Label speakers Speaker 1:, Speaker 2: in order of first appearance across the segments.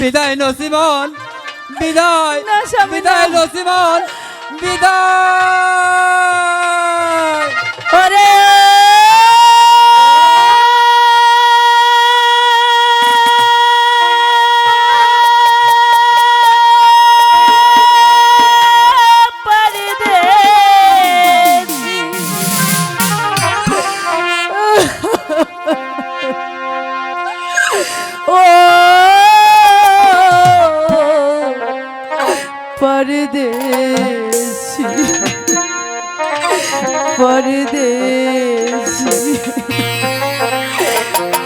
Speaker 1: বিদায় নসিমন বিদায় বিদায় নসিমন বিদায়।
Speaker 2: পরদেশি পরদেশি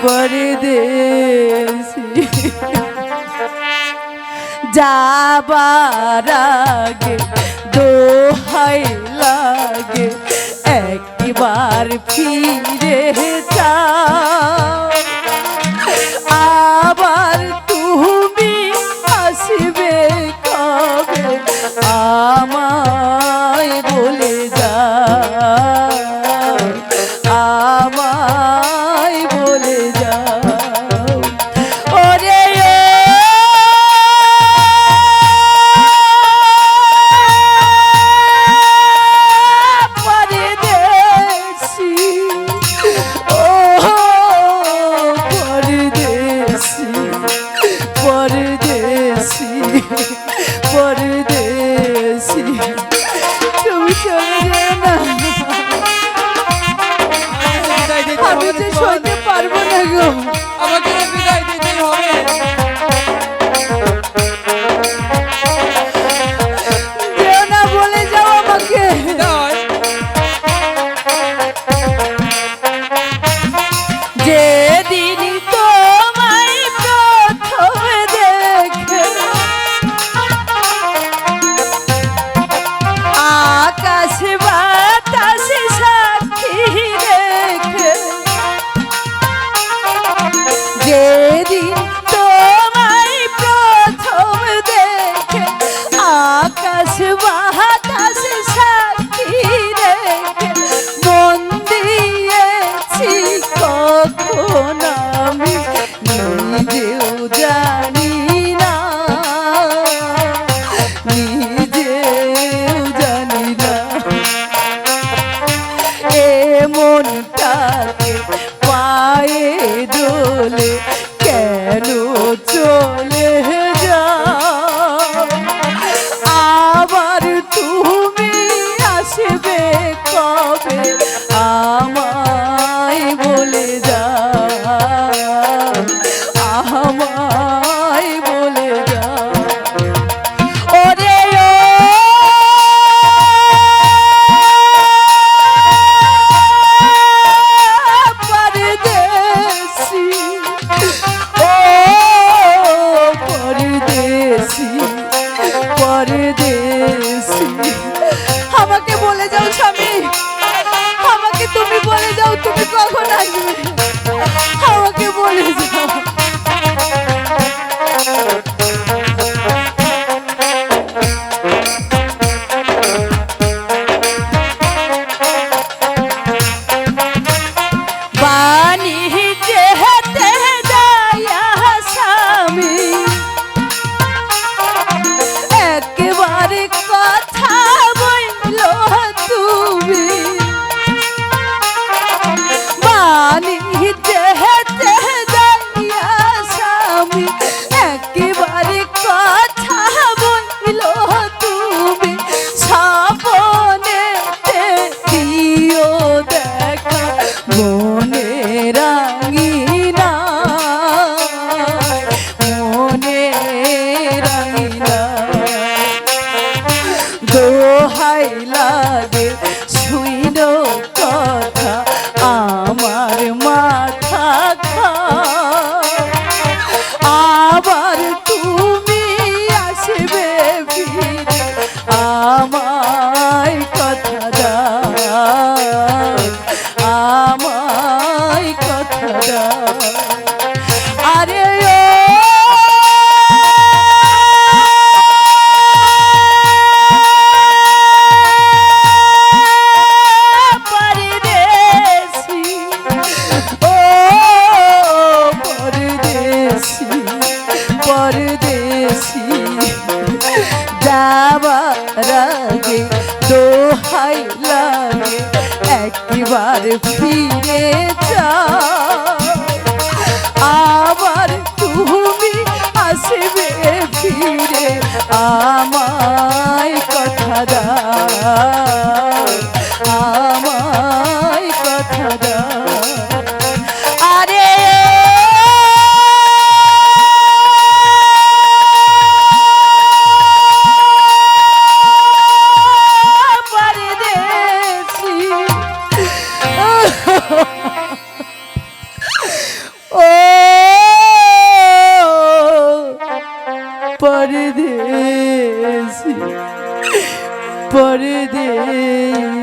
Speaker 2: পরদেশি যাবার আগে দোহাই লাগে একবার ফিরে
Speaker 1: চা
Speaker 2: আমি পারব না গো। আমায় বলে যা। ওরে পরদেশি। ও, পরদেশি পরদেশি। আমাকে বলে যাও, স্বামী। আমাকে তুমি বলে যাও, তুমি কখন পরদেশি যাবার আগে দোহাই লাগে একবার ফিরে পরদেশি পরদেশি